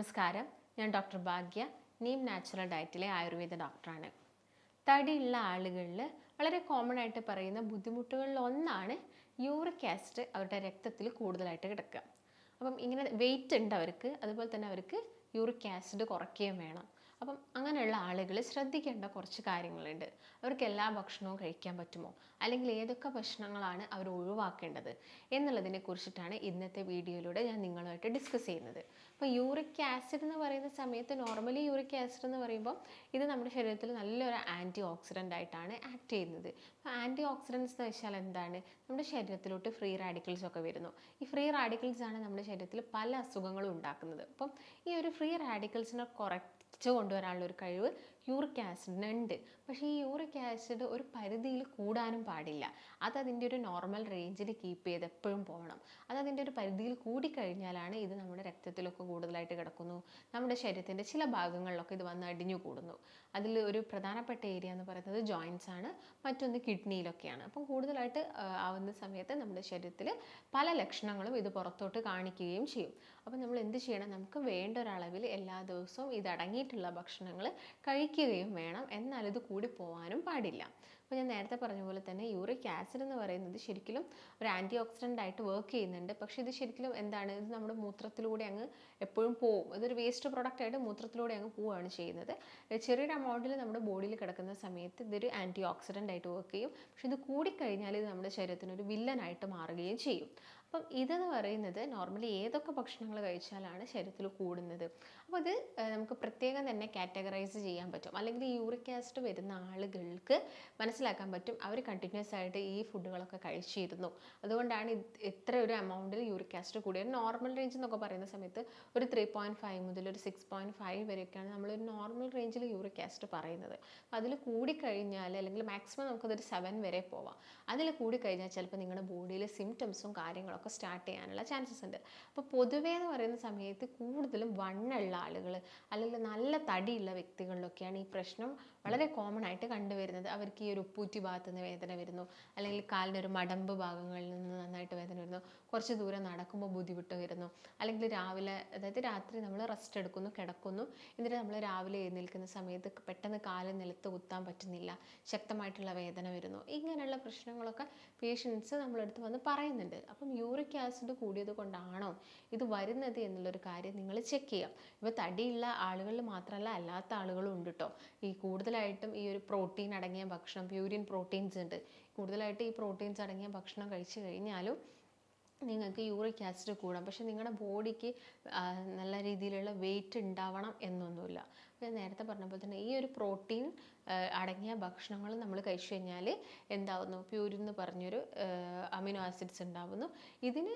നമസ്കാരം. ഞാൻ ഡോക്ടർ ഭാഗ്യ നീം നാച്ചുറൽ ഡയറ്റിലെ ആയുർവേദ ഡോക്ടറാണ്. തടിയുള്ള ആളുകളിൽ വളരെ കോമൺ ആയിട്ട് പറയുന്ന ബുദ്ധിമുട്ടുകളിൽ ഒന്നാണ് യൂറിക് ആസിഡ് അവരുടെ രക്തത്തിൽ കൂടുതലായിട്ട് കിടക്കുക. അപ്പം ഇങ്ങനെ വെയിറ്റ് ഉണ്ട് അവർക്ക് അതുപോലെ തന്നെ അവർക്ക് യൂറിക് ആസിഡ് കുറയ്ക്കുകയും വേണം. അപ്പം അങ്ങനെയുള്ള ആളുകൾ ശ്രദ്ധിക്കേണ്ട കുറച്ച് കാര്യങ്ങളുണ്ട്. അവർക്ക് എല്ലാ ഭക്ഷണവും കഴിക്കാൻ പറ്റുമോ? അല്ലെങ്കിൽ ഏതൊക്കെ ഭക്ഷണങ്ങളാണ് അവർ ഒഴിവാക്കേണ്ടത് എന്നുള്ളതിനെ കുറിച്ചിട്ടാണ് ഇന്നത്തെ വീഡിയോയിലൂടെ ഞാൻ നിങ്ങളുമായിട്ട് ഡിസ്കസ് ചെയ്യുന്നത്. അപ്പോൾ യൂറിക് ആസിഡ് എന്ന് പറയുന്ന സമയത്ത് നോർമലി യൂറിക് ആസിഡ് എന്ന് പറയുമ്പോൾ ഇത് നമ്മുടെ ശരീരത്തിൽ നല്ലൊരു ആന്റി ഓക്സിഡന്റ് ആയിട്ടാണ് ആക്ട് ചെയ്യുന്നത്. അപ്പോൾ ആന്റി ഓക്സിഡൻസ് എന്ന് വെച്ചാൽ എന്താണ്? നമ്മുടെ ശരീരത്തിലോട്ട് ഫ്രീ റാഡിക്കൽസ് ഒക്കെ വരുന്നു. ഈ ഫ്രീ റാഡിക്കൽസ് ആണ് നമ്മുടെ ശരീരത്തിൽ പല അസുഖങ്ങളും ഉണ്ടാക്കുന്നത്. അപ്പം ഈ ഒരു ഫ്രീ റാഡിക്കൽസിനെ കുറയ്ച്ച് കൊണ്ടുവരാനുള്ള ഒരു കഴിവ് യൂറിക് ആസിഡിന് ഉണ്ട്. പക്ഷേ ഈ യൂറിക് ആസിഡ് ഒരു പരിധിയിൽ കൂടാനും പാടില്ല. അത് അതിന്റെ ഒരു നോർമൽ റേഞ്ചിൽ കീപ്പ് ചെയ്ത് എപ്പോഴും പോകണം. അത് അതിന്റെ ഒരു പരിധിയിൽ കൂടിക്കഴിഞ്ഞാലാണ് ഇത് നമ്മുടെ രക്തത്തിലൊക്കെ കൂടുതലായിട്ട് കിടക്കുന്നു. നമ്മുടെ ശരീരത്തിന്റെ ചില ഭാഗങ്ങളിലൊക്കെ ഇത് വന്ന് അടിഞ്ഞു കൂടുന്നു. അതിൽ ഒരു പ്രധാനപ്പെട്ട ഏരിയ എന്ന് പറയുന്നത് ജോയിൻസ് ആണ്. മറ്റൊന്ന് കിഡ്നിയിലൊക്കെയാണ് അപ്പം കൂടുതലായിട്ട് ആവുന്ന സമയത്ത് നമ്മുടെ ശരീരത്തിൽ പല ലക്ഷണങ്ങളും ഇത് പുറത്തോട്ട് കാണിക്കുകയും ചെയ്യും. അപ്പം നമ്മൾ എന്ത് ചെയ്യണം? നമുക്ക് വേണ്ട ഒരളവിൽ എല്ലാ ദിവസവും ഇതടങ്ങിയിട്ടുള്ള ഭക്ഷണങ്ങൾ കഴിക്കുകയും വേണം. എന്നാൽ ഇത് കൂടി പോകാനും പാടില്ല. അപ്പോൾ ഞാൻ നേരത്തെ പറഞ്ഞ പോലെ തന്നെ യൂറിക് ആസിഡ് എന്ന് പറയുന്നത് ശരിക്കും ഒരു ആന്റി ഓക്സിഡന്റ് ആയിട്ട് വർക്ക് ചെയ്യുന്നുണ്ട്. പക്ഷേ ഇത് ശരിക്കും എന്താണ്? ഇത് നമ്മുടെ മൂത്രത്തിലൂടെ അങ്ങ് എപ്പോഴും പോവും. ഇതൊരു വേസ്റ്റ് പ്രോഡക്റ്റ് ആയിട്ട് മൂത്രത്തിലൂടെ അങ്ങ് പോവുകയാണ് ചെയ്യുന്നത്. ചെറിയൊരു എമൗണ്ടിൽ നമ്മുടെ ബോഡിയിൽ കിടക്കുന്ന സമയത്ത് ഇതൊരു ആന്റി ഓക്സിഡന്റ് ആയിട്ട് വർക്ക് ചെയ്യും. പക്ഷേ ഇത് കൂടിക്കഴിഞ്ഞാൽ ഇത് നമ്മുടെ ശരീരത്തിന് ഒരു വില്ലനായിട്ട് മാറുകയും ചെയ്യും. അപ്പം ഇതെന്ന് പറയുന്നത് നോർമലി ഏതൊക്കെ ഭക്ഷണങ്ങൾ കഴിച്ചാലാണ് ശരീരത്തിൽ കൂടുന്നത്? അപ്പോൾ ഇത് നമുക്ക് പ്രത്യേകം തന്നെ കാറ്റഗറൈസ് ചെയ്യാൻ പറ്റും. അല്ലെങ്കിൽ യൂറിക് ആസിഡ് വരുന്ന ആളുകൾക്ക് മനസ്സിലാക്കാൻ പറ്റും. അവർ കണ്ടിന്യൂസ് ആയിട്ട് ഈ ഫുഡുകളൊക്കെ കഴിച്ചിരുന്നു. അതുകൊണ്ടാണ് ഇത്ര ഒരു എമൗണ്ടിൽ യൂറിക് ആസിഡ് കൂടിയത്. നോർമൽ റേഞ്ച് എന്നൊക്കെ പറയുന്ന സമയത്ത് ഒരു ത്രീ പോയിന്റ് ഫൈവ് മുതൽ ഒരു സിക്സ് പോയിന്റ് ഫൈവ് വരെയൊക്കെയാണ് നമ്മളൊരു നോർമൽ റേഞ്ചിൽ യൂറിക് ആസിഡ് പറയുന്നത്. അതിൽ കൂടിക്കഴിഞ്ഞാൽ അല്ലെങ്കിൽ മാക്സിമം നമുക്കതൊരു സെവൻ വരെ പോവാം. അതിൽ കൂടിക്കഴിഞ്ഞാൽ ചിലപ്പോൾ നിങ്ങളുടെ ബോഡിയിൽ സിംറ്റംസും കാര്യങ്ങളൊക്കെ സ്റ്റാർട്ട് ചെയ്യാനുള്ള ചാൻസസ് ഉണ്ട്. അപ്പോൾ പൊതുവേ എന്ന് പറയുന്ന സമയത്ത് കൂടുതലും വണ്ണുള്ള ആളുകൾ അല്ലെങ്കിൽ നല്ല തടിയുള്ള വ്യക്തികളിലൊക്കെയാണ് ഈ പ്രശ്നം വളരെ കോമൺ ആയിട്ട് കണ്ടുവരുന്നത്. അവർക്ക് ഈ ഒരു ഉപ്പൂറ്റി ഭാഗത്ത് നിന്ന് വേദന വരുന്നു. അല്ലെങ്കിൽ കാലിനൊരു മടമ്പ് ഭാഗങ്ങളിൽ നിന്ന് നന്നായിട്ട് വേദന വരുന്നു. കുറച്ച് ദൂരം നടക്കുമ്പോൾ ബുദ്ധിമുട്ട് വരുന്നു. അല്ലെങ്കിൽ രാവിലെ അതായത് രാത്രി നമ്മൾ റെസ്റ്റ് എടുക്കുന്നു കിടക്കുന്നു. എന്നിട്ട് നമ്മൾ രാവിലെ എഴുന്നേൽക്കുന്ന സമയത്ത് പെട്ടെന്ന് കാൽ നിലത്ത് കുത്താൻ പറ്റുന്നില്ല. ശക്തമായിട്ടുള്ള വേദന വരുന്നു. ഇങ്ങനെയുള്ള പ്രശ്നങ്ങളൊക്കെ പേഷ്യൻസ് നമ്മളെടുത്ത് വന്ന് പറയുന്നുണ്ട്. അപ്പം യൂറിക് ആസിഡ് കൂടിയത് കൊണ്ടാണോ ഇത് വരുന്നത് എന്നുള്ളൊരു കാര്യം നിങ്ങൾ ചെക്ക് ചെയ്യാം. ഇപ്പോൾ തടിയുള്ള ആളുകളിൽ മാത്രമല്ല അല്ലാത്ത ആളുകളും ഉണ്ട് കേട്ടോ ഈ കൂടുതലായിട്ടും ഈ ഒരു പ്രോട്ടീൻ അടങ്ങിയ ഭക്ഷണം പ്യൂരിൻ പ്രോട്ടീൻസ് ഉണ്ട്. കൂടുതലായിട്ട് ഈ പ്രോട്ടീൻസ് അടങ്ങിയ ഭക്ഷണം കഴിച്ചു കഴിഞ്ഞാലും നിങ്ങൾക്ക് യൂറിക് ആസിഡ് കൂടാം. പക്ഷെ നിങ്ങളുടെ ബോഡിക്ക് നല്ല രീതിയിലുള്ള വെയിറ്റ് ഉണ്ടാവണം എന്നൊന്നുമില്ല. നേരത്തെ പറഞ്ഞ പോലെ തന്നെ ഈ ഒരു പ്രോട്ടീൻ അടങ്ങിയ ഭക്ഷണങ്ങൾ നമ്മൾ കഴിച്ചു കഴിഞ്ഞാൽ എന്താവുന്നു? പ്യൂരിൻ എന്ന് പറഞ്ഞൊരു അമിനോ ആസിഡ്സ് ഉണ്ടാവുന്നു. ഇതിന്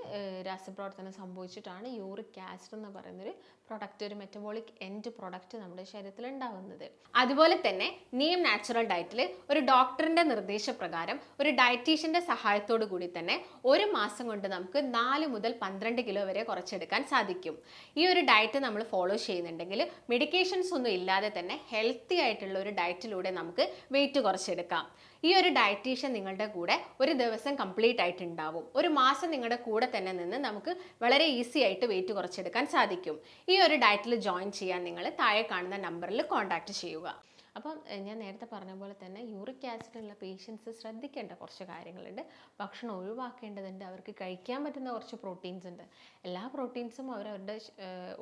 രാസപ്രവർത്തനം സംഭവിച്ചിട്ടാണ് യൂറിക് ആസിഡ് എന്ന് പറയുന്നൊരു പ്രൊഡക്റ്റ് ഒരു മെറ്റബോളിക് എൻഡ് പ്രൊഡക്റ്റ് നമ്മുടെ ശരീരത്തിൽ ഉണ്ടാവുന്നത്. അതുപോലെ തന്നെ നീം നാച്ചുറൽ ഡയറ്റിൽ ഒരു ഡോക്ടറിന്റെ നിർദ്ദേശപ്രകാരം ഒരു ഡയറ്റീഷ്യന്റെ സഹായത്തോടു കൂടി തന്നെ ഒരു മാസം കൊണ്ട് നമുക്ക് നാല് മുതൽ പന്ത്രണ്ട് കിലോ വരെ കുറച്ചെടുക്കാൻ സാധിക്കും. ഈ ഒരു ഡയറ്റ് നമ്മൾ ഫോളോ ചെയ്യുന്നുണ്ടെങ്കിൽ മെഡിക്കേഷൻസ് ഒന്നും ഇല്ലാതെ തന്നെ ഹെൽത്തി ആയിട്ടുള്ള ഒരു ഡയറ്റിലൂടെ നമുക്ക് വെയിറ്റ് കുറച്ചെടുക്കാം. ഈ ഒരു ഡയറ്റീഷ്യൻ നിങ്ങളുടെ കൂടെ ഒരു ദിവസം കംപ്ലീറ്റ് ആയിട്ട് ഉണ്ടാവും ഒരു മാസം നിങ്ങളുടെ കൂടെ തന്നെ നിന്ന് നമുക്ക് വളരെ ഈസി ആയിട്ട് വെയിറ്റ് കുറച്ചെടുക്കാൻ സാധിക്കും. ഈ ഒരു ഡയറ്റിൽ ജോയിൻ ചെയ്യാൻ നിങ്ങൾ താഴെ കാണുന്ന നമ്പറിൽ കോൺടാക്ട് ചെയ്യുക. അപ്പം ഞാൻ നേരത്തെ പറഞ്ഞ പോലെ തന്നെ യൂറിക് ആസിഡ് ഉള്ള പേഷ്യൻസ് ശ്രദ്ധിക്കേണ്ട കുറച്ച് കാര്യങ്ങളുണ്ട്. ഭക്ഷണം ഒഴിവാക്കേണ്ടതുണ്ട് അവർക്ക് കഴിക്കാൻ പറ്റുന്ന കുറച്ച് പ്രോട്ടീൻസ് ഉണ്ട്. എല്ലാ പ്രോട്ടീൻസും അവരവരുടെ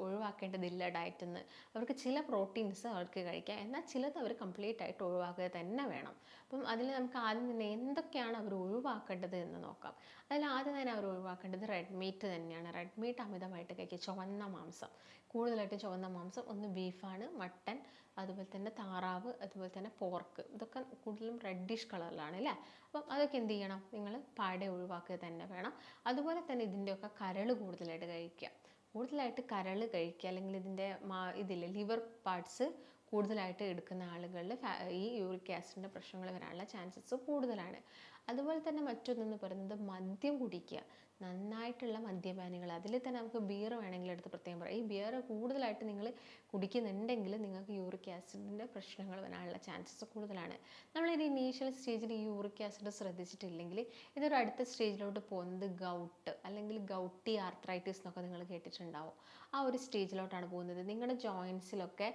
ഒഴിവാക്കേണ്ടതില്ല ഡയറ്റിൽ നിന്ന് അവർക്ക് ചില പ്രോട്ടീൻസ് അവർക്ക് കഴിക്കാം എന്നാൽ ചിലത് അവർ കംപ്ലീറ്റ് ആയിട്ട് ഒഴിവാക്കുക തന്നെ വേണം. അപ്പം അതിൽ നമുക്ക് ആദ്യം തന്നെ എന്തൊക്കെയാണ് അവർ ഒഴിവാക്കേണ്ടത് എന്ന് നോക്കാം. അതിൽ ആദ്യം തന്നെ അവർ ഒഴിവാക്കേണ്ടത് റെഡ് മീറ്റ് തന്നെയാണ്. റെഡ് മീറ്റ് അമിതമായിട്ട് കഴിക്കുക. ചുവന്ന മാംസം. കൂടുതലായിട്ട് ചുവന്ന മാംസം. ഒന്ന് ബീഫാണ് മട്ടൻ അതുപോലെ തന്നെ താറാവ് അതുപോലെ തന്നെ പോർക്ക് ഇതൊക്കെ കൂടുതലും റെഡിഷ് കളറിലാണ് അല്ലേ? അപ്പം അതൊക്കെ എന്ത് ചെയ്യണം? നിങ്ങൾ പാടെ ഒഴിവാക്കുക തന്നെ വേണം. അതുപോലെ തന്നെ ഇതിന്റെയൊക്കെ കരൾ കൂടുതലായിട്ട് കഴിക്കുക. കൂടുതലായിട്ട് കരൾ കഴിക്കുക. അല്ലെങ്കിൽ ഇതിന്റെ മാ ഇതില്ലേ ലിവർ പാർട്സ് കൂടുതലായിട്ട് എടുക്കുന്ന ആളുകളിൽ ഈ യൂറിക് ആസിഡിന്റെ പ്രശ്നങ്ങൾ വരാനുള്ള ചാൻസസ് കൂടുതലാണ്. അതുപോലെ തന്നെ മറ്റൊന്നെന്ന് പറയുന്നത് മദ്യം കുടിക്കുക. നന്നായിട്ടുള്ള മദ്യപാനികൾ. അതിൽ തന്നെ നമുക്ക് ബിയർ വേണമെങ്കിൽ എടുത്ത് പ്രത്യേകം പറയാം. ഈ ബിയർ കൂടുതലായിട്ട് നിങ്ങൾ കുടിക്കുന്നുണ്ടെങ്കിൽ നിങ്ങൾക്ക് യൂറിക് ആസിഡിന്റെ പ്രശ്നങ്ങൾ വരാനുള്ള ചാൻസസ് കൂടുതലാണ്. നമ്മളൊരു ഇനീഷ്യൽ സ്റ്റേജിൽ യൂറിക് ആസിഡ് ശ്രദ്ധിച്ചിട്ടില്ലെങ്കിൽ ഇതൊരു അടുത്ത സ്റ്റേജിലോട്ട് പോകുന്നത് ഗൗട്ട് അല്ലെങ്കിൽ ഗൗട്ടി ആർത്രൈറ്റിസ് എന്നൊക്കെ നിങ്ങൾ കേട്ടിട്ടുണ്ടാവും. ആ ഒരു സ്റ്റേജിലോട്ടാണ് പോകുന്നത്. നിങ്ങളുടെ ജോയിൻസിലൊക്കെ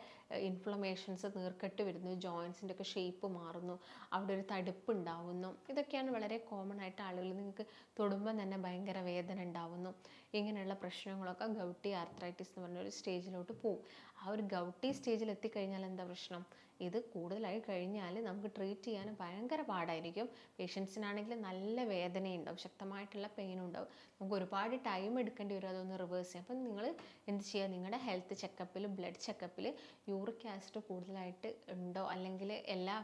ഇൻഫ്ലമേഷൻസ് നീർക്കെട്ട് വരുന്നു ജോയിൻസിന്റെ ഒക്കെ ഷേപ്പ് മാറുന്നു അവിടെ ഒരു തടുപ്പ് ഉണ്ടാവുന്നു ഇതൊക്കെയാണ് വളരെ കോമൺ ആയിട്ട് ആളുകൾ നിങ്ങൾക്ക് തൊടുമ്പോൾ തന്നെ ഭയങ്കര വേദന ഉണ്ടാവുന്നു. ഇങ്ങനെയുള്ള പ്രശ്നങ്ങളൊക്കെ ഗൗട്ടി ആർത്രൈറ്റിസ് എന്ന് പറഞ്ഞൊരു സ്റ്റേജിലോട്ട് പോകും. ഒരു ഗൗട്ടി സ്റ്റേജിൽ എത്തിക്കഴിഞ്ഞാൽ എന്താ പ്രശ്നം? ഇത് കൂടുതലായി കഴിഞ്ഞാൽ നമുക്ക് ട്രീറ്റ് ചെയ്യാൻ ഭയങ്കര പാടായിരിക്കും. പേഷ്യൻസിനാണെങ്കിൽ നല്ല വേദനയുണ്ടാവും ശക്തമായിട്ടുള്ള പെയിൻ ഉണ്ടാവും. നമുക്ക് ഒരുപാട് ടൈം എടുക്കേണ്ടി വരും അതൊന്ന് റിവേഴ്സ് ചെയ്യാൻ. അപ്പം നിങ്ങൾ എന്ത് ചെയ്യുക? നിങ്ങളുടെ ഹെൽത്ത് ചെക്കപ്പിൽ ബ്ലഡ് ചെക്കപ്പിൽ യൂറിക് ആസിഡ് കൂടുതലായിട്ട് ഉണ്ടോ? അല്ലെങ്കിൽ എല്ലാ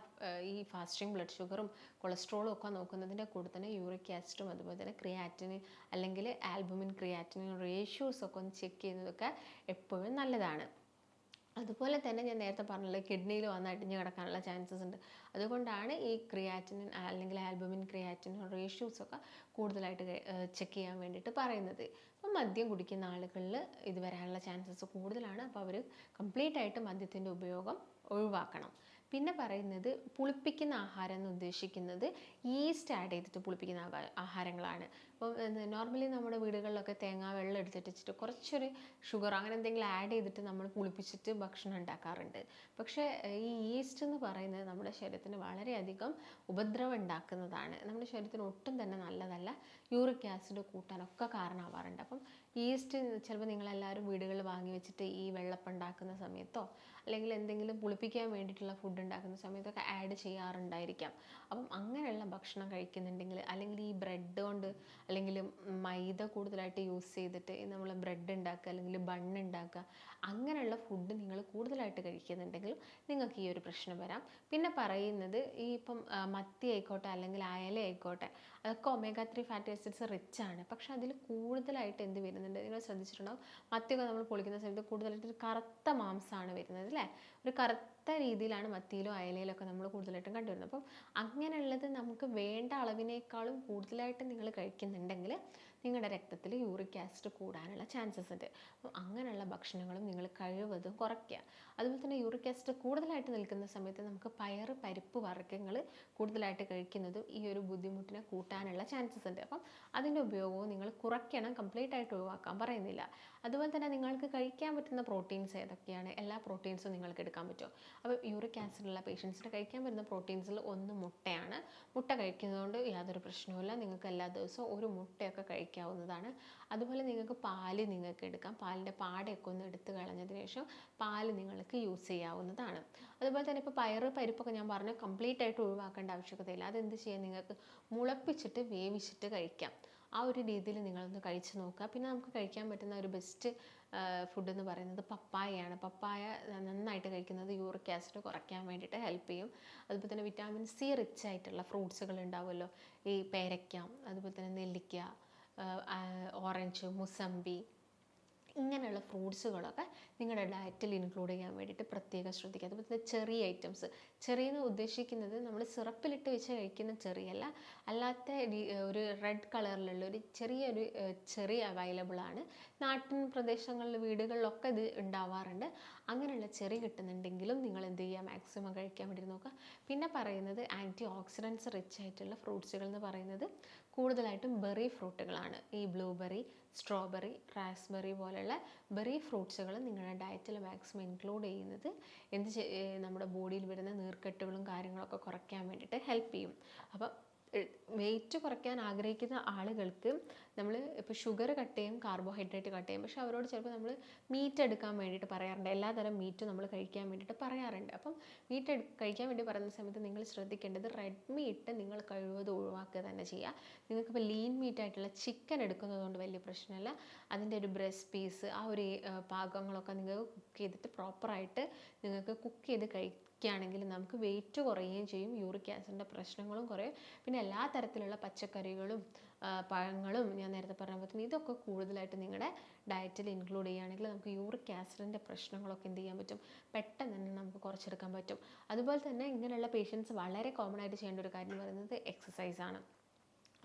ഈ ഫാസ്റ്റിംഗ് ബ്ലഡ് ഷുഗറും കൊളസ്ട്രോളും ഒക്കെ നോക്കുന്നതിന്റെ കൂടെ തന്നെ യൂറിക് ആസിഡും അതുപോലെ തന്നെ ക്രിയാറ്റിന് അല്ലെങ്കിൽ ആൽബുമിൻ ക്രിയാറ്റിനിൻ റേഷ്യോസ് ഒക്കെ ഒന്ന് ചെക്ക് ചെയ്യുന്നതൊക്കെ എപ്പോഴും നല്ലതാണ്. അതുപോലെ തന്നെ ഞാൻ നേരത്തെ പറഞ്ഞല്ലോ കിഡ്നിയിൽ വന്ന് അടിഞ്ഞു കിടക്കാനുള്ള ചാൻസസ് ഉണ്ട്. അതുകൊണ്ടാണ് ഈ ക്രിയാറ്റിനിൻ അല്ലെങ്കിൽ ആൽബുമിൻ ക്രിയാറ്റിനിൻ റേഷ്യൂസ് ഒക്കെ കൂടുതലായിട്ട് ചെക്ക് ചെയ്യാൻ വേണ്ടിയിട്ട് പറയുന്നത്. അപ്പം മദ്യം കുടിക്കുന്ന ആളുകളിൽ ഇത് വരാനുള്ള ചാൻസസ് കൂടുതലാണ്. അപ്പോൾ അവർ കംപ്ലീറ്റ് ആയിട്ട് മദ്യത്തിന്റെ ഉപയോഗം ഒഴിവാക്കണം. പിന്നെ പറയുന്നത് പുളിപ്പിക്കുന്ന ആഹാരം എന്ന് ഉദ്ദേശിക്കുന്നത് ഈസ്റ്റ് ആഡ് ചെയ്തിട്ട് പുളിപ്പിക്കുന്ന ആഹാരങ്ങളാണ്. അപ്പോൾ നോർമലി നമ്മുടെ വീടുകളിലൊക്കെ തേങ്ങ വെള്ളം എടുത്തിട്ട് വെച്ചിട്ട് കുറച്ചൊരു ഷുഗർ അങ്ങനെ എന്തെങ്കിലും ആഡ് ചെയ്തിട്ട് നമ്മൾ കുളിപ്പിച്ചിട്ട് ഭക്ഷണം ഉണ്ടാക്കാറുണ്ട്. പക്ഷേ ഈ ഈസ്റ്റ് എന്ന് പറയുന്നത് നമ്മുടെ ശരീരത്തിന് വളരെയധികം ഉപദ്രവം ഉണ്ടാക്കുന്നതാണ്. നമ്മുടെ ശരീരത്തിന് ഒട്ടും തന്നെ നല്ലതല്ല. യൂറിക് ആസിഡ് കൂട്ടാനൊക്കെ കാരണമാവാറുണ്ട്. അപ്പം ഈസ്റ്റ് ചിലപ്പോൾ നിങ്ങളെല്ലാവരും വീടുകളിൽ വാങ്ങി വെച്ചിട്ട് ഈ വെള്ളപ്പം ഉണ്ടാക്കുന്ന സമയത്തോ അല്ലെങ്കിൽ എന്തെങ്കിലും പുളിപ്പിക്കാൻ വേണ്ടിയിട്ടുള്ള ഫുഡ് ഉണ്ടാക്കുന്ന സമയത്തൊക്കെ ആഡ് ചെയ്യാറുണ്ടായിരിക്കാം. അപ്പം അങ്ങനെയുള്ള ഭക്ഷണം കഴിക്കുന്നുണ്ടെങ്കിൽ അല്ലെങ്കിൽ ഈ ബ്രെഡ് കൊണ്ട് അല്ലെങ്കിൽ മൈദ കൂടുതലായിട്ട് യൂസ് ചെയ്തിട്ട് നമ്മൾ ബ്രെഡ് ഉണ്ടാക്കുക അല്ലെങ്കിൽ ബൺ ഉണ്ടാക്കുക അങ്ങനെയുള്ള ഫുഡ് നിങ്ങൾ കൂടുതലായിട്ട് കഴിക്കുന്നുണ്ടെങ്കിൽ നിങ്ങൾക്ക് ഈ ഒരു പ്രശ്നം വരാം. പിന്നെ പറയുന്നത് ഈ ഇപ്പം മത്തി ആയിക്കോട്ടെ അല്ലെങ്കിൽ അയല ആയിക്കോട്ടെ അതൊക്കെ omega three fatty acids rich ആണ്. പക്ഷെ അതിൽ കൂടുതലായിട്ട് എന്ത് വരുന്നുണ്ട് നിങ്ങൾ ശ്രദ്ധിച്ചിട്ടുണ്ടാവും. മത്തിയൊക്കെ നമ്മൾ പൊളിക്കുന്ന സമയത്ത് കൂടുതലായിട്ട് ഒരു കറുത്ത മാംസമാണ് വരുന്നത് അല്ലേ? ഒരു കറുത്ത രീതിയിലാണ് മത്തിയിലോ അയലയിലൊക്കെ നമ്മൾ കൂടുതലായിട്ടും കണ്ടുവരുന്നത്. അപ്പം അങ്ങനെയുള്ളത് നമുക്ക് വേണ്ട അളവിനേക്കാളും കൂടുതലായിട്ട് നിങ്ങൾ കഴിക്കുന്നുണ്ടെങ്കിൽ നിങ്ങളുടെ രക്തത്തിൽ യൂറിക് ആസിഡ് കൂടാനുള്ള ചാൻസസ് ഉണ്ട്. അങ്ങനെയുള്ള ഭക്ഷണങ്ങളും നിങ്ങൾ കഴിവതും കുറയ്ക്കുക. അതുപോലെ തന്നെ യൂറിക് ആസിഡ് കൂടുതലായിട്ട് നിൽക്കുന്ന സമയത്ത് നമുക്ക് പയർ പരിപ്പ് വർഗങ്ങൾ കൂടുതലായിട്ട് കഴിക്കുന്നത് ഈ ഒരു ബുദ്ധിമുട്ടിനെ കൂട്ടാനുള്ള ചാൻസസ് ഉണ്ട്. അപ്പം അതിന്റെ ഉപയോഗവും നിങ്ങൾ കുറയ്ക്കണം കംപ്ലീറ്റ് ആയിട്ട് ഒഴിവാക്കാൻ പറയുന്നില്ല. അതുപോലെ തന്നെ നിങ്ങൾക്ക് കഴിക്കാൻ പറ്റുന്ന പ്രോട്ടീൻസ് ഏതൊക്കെയാണ്? എല്ലാ പ്രോട്ടീൻസും നിങ്ങൾക്ക് എടുക്കാൻ പറ്റുമോ? അപ്പോൾ യൂറിക് ആസിഡുള്ള പേഷ്യൻസിന് കഴിക്കാൻ പറ്റുന്ന പ്രോട്ടീൻസിൽ ഒന്ന് മുട്ടയാണ്. മുട്ട കഴിക്കുന്നതുകൊണ്ട് യാതൊരു പ്രശ്നവുമില്ല. നിങ്ങൾക്ക് എല്ലാ ദിവസവും ഒരു മുട്ടയൊക്കെ കഴിക്കാവുന്നതാണ്. അതുപോലെ നിങ്ങൾക്ക് പാൽ നിങ്ങൾക്ക് എടുക്കാം. പാലിന്റെ പാടയൊക്കെ ഒന്ന് എടുത്ത് കളഞ്ഞതിന് ശേഷം പാൽ നിങ്ങൾക്ക് യൂസ് ചെയ്യാവുന്നതാണ്. അതുപോലെ തന്നെ ഇപ്പോൾ പയറ് പരിപ്പൊക്കെ ഞാൻ പറഞ്ഞു കംപ്ലീറ്റ് ആയിട്ട് ഒഴിവാക്കേണ്ട ആവശ്യകതയില്ല. അതെന്ത് ചെയ്യാൻ നിങ്ങൾക്ക് മുളപ്പിച്ചിട്ട് വേവിച്ചിട്ട് കഴിക്കാം. ആ ഒരു രീതിയിൽ നിങ്ങളൊന്ന് കഴിച്ച് നോക്കുക. പിന്നെ നമുക്ക് കഴിക്കാൻ പറ്റുന്ന ഒരു ബെസ്റ്റ് ഫുഡ് എന്ന് പറയുന്നത് പപ്പായയാണ്. പപ്പായ നന്നായിട്ട് കഴിക്കുന്നത് യൂറിക് ആസിഡ് കുറയ്ക്കാൻ വേണ്ടിയിട്ട് ഹെൽപ്പ് ചെയ്യും. അതുപോലെ തന്നെ വിറ്റാമിൻ സി റിച്ച് ആയിട്ടുള്ള ഫ്രൂട്ട്സുകൾ ഉണ്ടാവുമല്ലോ. ഈ പേരയ്ക്ക അതുപോലെ തന്നെ നെല്ലിക്ക ഓറഞ്ച് മുസംബി ഇങ്ങനെയുള്ള ഫ്രൂട്ട്സുകളൊക്കെ നിങ്ങളുടെ ഡയറ്റിൽ ഇൻക്ലൂഡ് ചെയ്യാൻ വേണ്ടിയിട്ട് പ്രത്യേകം ശ്രദ്ധിക്കുക. അതുപോലെ തന്നെ ചെറിയ ഐറ്റംസ്. ചെറിയ എന്ന് ഉദ്ദേശിക്കുന്നത് നമ്മൾ സിറപ്പിലിട്ട് വെച്ച് കഴിക്കുന്ന ചെറിയല്ല. അല്ലാത്ത ഒരു റെഡ് കളറിലുള്ള ഒരു ചെറിയൊരു ചെറി അവൈലബിൾ ആണ്. നാട്ടിൻ പ്രദേശങ്ങളിൽ വീടുകളിലൊക്കെ ഇത് ഉണ്ടാവാറുണ്ട്. അങ്ങനെയുള്ള ചെറി കിട്ടുന്നുണ്ടെങ്കിലും നിങ്ങൾ എന്ത് ചെയ്യുക? മാക്സിമം കഴിക്കാൻ വേണ്ടി നോക്കുക. പിന്നെ പറയുന്നത് ആന്റി ഓക്സിഡൻസ് റിച്ച് ആയിട്ടുള്ള ഫ്രൂട്ട്സുകൾ എന്ന് പറയുന്നത് കൂടുതലായിട്ടും ബെറി ഫ്രൂട്ടുകളാണ് ഈ ബ്ലൂബെറി സ്ട്രോബെറി റാസ്ബെറി പോലെയുള്ള ബെറി ഫ്രൂട്ട്സുകൾ നിങ്ങളുടെ ഡയറ്റിൽ മാക്സിമം ഇൻക്ലൂഡ് ചെയ്യുന്നത് എന്ത് നമ്മുടെ ബോഡിയിൽ വരുന്ന നീർക്കെട്ടുകളും കാര്യങ്ങളൊക്കെ കുറയ്ക്കാൻ വേണ്ടിയിട്ട് ഹെൽപ്പ് ചെയ്യും. അപ്പം വെയിറ്റ് കുറയ്ക്കാൻ ആഗ്രഹിക്കുന്ന ആളുകൾക്ക് നമ്മൾ ഇപ്പോൾ ഷുഗർ കട്ട് ചെയ്യും കാർബോഹൈഡ്രേറ്റ് കട്ട് ചെയ്യും. പക്ഷേ അവരോട് ചിലപ്പോൾ നമ്മൾ മീറ്റ് എടുക്കാൻ വേണ്ടിയിട്ട് പറയാറുണ്ട്. എല്ലാതരം മീറ്റും നമ്മൾ കഴിക്കാൻ വേണ്ടിയിട്ട് പറയാറുണ്ട്. അപ്പം മീറ്റ് കഴിക്കാൻ വേണ്ടി പറയുന്ന സമയത്ത് നിങ്ങൾ ശ്രദ്ധിക്കേണ്ടത് റെഡ് മീറ്റ് നിങ്ങൾ കഴിവതും ഒഴിവാക്കുക തന്നെ ചെയ്യുക. നിങ്ങൾക്കിപ്പോൾ ലീൻ മീറ്റ് ആയിട്ടുള്ള ചിക്കൻ എടുക്കുന്നത് കൊണ്ട് വലിയ പ്രശ്നമില്ല. അതിന്റെ ഒരു ബ്രസ്റ്റ് പീസ് ആ ഒരു പാകങ്ങളൊക്കെ നിങ്ങൾക്ക് കുക്ക് ചെയ്തിട്ട് പ്രോപ്പറായിട്ട് നിങ്ങൾക്ക് കുക്ക് ചെയ്ത് കഴിക്കുകയാണെങ്കിൽ നമുക്ക് വെയിറ്റ് കുറയുകയും ചെയ്യും. യൂറിക് ആസിഡിന്റെ പ്രശ്നങ്ങളും കുറയും. പിന്നെ എല്ലാ തരത്തിലുള്ള പച്ചക്കറികളും പഴങ്ങളും ഞാൻ നേരത്തെ പറഞ്ഞ പോലെ തന്നെ ഇതൊക്കെ കൂടുതലായിട്ട് നിങ്ങളുടെ ഡയറ്റിൽ ഇൻക്ലൂഡ് ചെയ്യുകയാണെങ്കിൽ നമുക്ക് യൂറിക് ആസിഡിന്റെ പ്രശ്നങ്ങളൊക്കെ എന്ത് ചെയ്യാൻ പറ്റും? പെട്ടെന്ന് തന്നെ നമുക്ക് കുറച്ചെടുക്കാൻ പറ്റും. അതുപോലെ തന്നെ ഇങ്ങനെയുള്ള പേഷ്യൻസ് വളരെ കോമൺ ആയിട്ട് ചെയ്യേണ്ട ഒരു കാര്യം എന്ന് പറയുന്നത് എക്സസൈസാണ്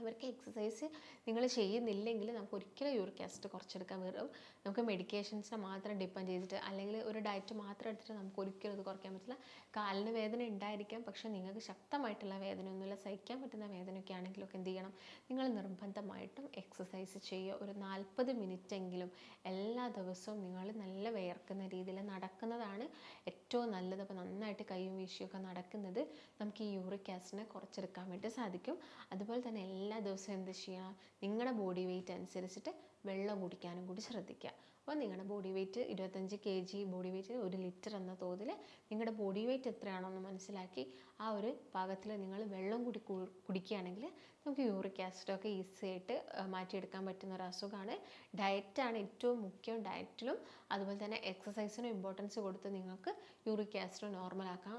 അവർക്ക് എക്സസൈസ് നിങ്ങൾ ചെയ്യുന്നില്ലെങ്കിൽ നമുക്ക് ഒരിക്കലും യൂറിക് ആസിഡ് കുറച്ചെടുക്കാൻ വരും നമുക്ക് മെഡിക്കേഷൻസിനെ മാത്രം ഡിപ്പെൻഡ് ചെയ്തിട്ട് അല്ലെങ്കിൽ ഒരു ഡയറ്റ് മാത്രം എടുത്തിട്ട് നമുക്ക് ഒരിക്കലും ഇത് കുറയ്ക്കാൻ പറ്റില്ല. കാലിന് വേദന ഉണ്ടായിരിക്കാം പക്ഷേ നിങ്ങൾക്ക് ശക്തമായിട്ടുള്ള വേദനയൊന്നുമില്ല സഹിക്കാൻ പറ്റുന്ന വേദനയൊക്കെ ആണെങ്കിലൊക്കെ എന്ത് ചെയ്യണം? നിങ്ങൾ നിർബന്ധമായിട്ടും എക്സസൈസ് ചെയ്യുക. ഒരു നാൽപ്പത് മിനിറ്റ് എങ്കിലും എല്ലാ ദിവസവും നിങ്ങൾ നല്ല വിയർക്കുന്ന രീതിയിൽ നടക്കുന്നതാണ് ഏറ്റവും നല്ലത്. അപ്പോൾ നന്നായിട്ട് കൈയും വീശിയൊക്കെ നടക്കുന്നത് നമുക്ക് ഈ യൂറിക് ആസിഡിനെ കുറച്ചെടുക്കാൻ വേണ്ടി സാധിക്കും. അതുപോലെ തന്നെ എല്ലാ ദിവസവും എന്ത് ചെയ്യണം നിങ്ങളുടെ ബോഡി വെയിറ്റ് അനുസരിച്ചിട്ട് വെള്ളം കുടിക്കാനും കൂടി ശ്രദ്ധിക്കുക. അപ്പോൾ നിങ്ങളുടെ ബോഡി വെയിറ്റ് ഇരുപത്തഞ്ച് കെ ജി ബോഡി വെയിറ്റ് ഒരു ലിറ്റർ എന്ന തോതിൽ നിങ്ങളുടെ ബോഡി വെയിറ്റ് എത്രയാണെന്ന് മനസ്സിലാക്കി ആ ഒരു പാകത്തിൽ നിങ്ങൾ വെള്ളം കൂടി കുടിക്കുകയാണെങ്കിൽ നമുക്ക് യൂറിക് ആസിഡൊക്കെ ഈസി ആയിട്ട് മാറ്റിയെടുക്കാൻ പറ്റുന്ന ഒരു അസുഖമാണ് ഡയറ്റാണ് ഏറ്റവും മുഖ്യം ഡയറ്റിലും അതുപോലെ തന്നെ എക്സസൈസിനും ഇമ്പോർട്ടൻസ് കൊടുത്ത് നിങ്ങൾക്ക് യൂറിക് ആസിഡ് നോർമലാക്കാൻ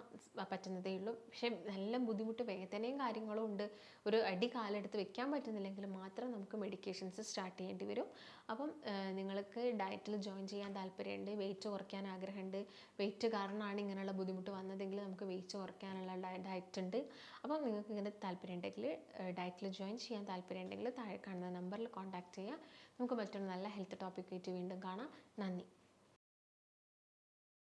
പറ്റുന്നതേ ഉള്ളൂ. പക്ഷേ നല്ല ബുദ്ധിമുട്ട് വേദനയും കാര്യങ്ങളും ഉണ്ട്. ഒരു അടി കാലെടുത്ത് വെക്കാൻ പറ്റുന്നില്ലെങ്കിൽ മാത്രം നമുക്ക് മെഡിക്കേഷൻസ് സ്റ്റാർട്ട് ചെയ്യേണ്ടി വരും. അപ്പം നിങ്ങൾക്ക് നിങ്ങൾക്ക് ഡയറ്റിൽ ജോയിൻ ചെയ്യാൻ താല്പര്യമുണ്ട് വെയിറ്റ് കുറയ്ക്കാൻ ആഗ്രഹമുണ്ട്. വെയിറ്റ് കാരണമാണ് ഇങ്ങനെയുള്ള ബുദ്ധിമുട്ട് വന്നതെങ്കിൽ നമുക്ക് വെയിറ്റ് കുറയ്ക്കാനുള്ള ഡയറ്റ് ഉണ്ട്. അപ്പം നിങ്ങൾക്ക് ഇങ്ങനെ താല്പര്യം ഉണ്ടെങ്കിൽ ഡയറ്റിൽ ജോയിൻ ചെയ്യാൻ താല്പര്യം ഉണ്ടെങ്കിൽ താഴെ കാണുന്ന നമ്പറിൽ കോൺടാക്ട് ചെയ്യുക. നമുക്ക് മറ്റൊരു നല്ല ഹെൽത്ത് ടോപ്പിക്കായിട്ട് വീണ്ടും കാണാം. നന്ദി.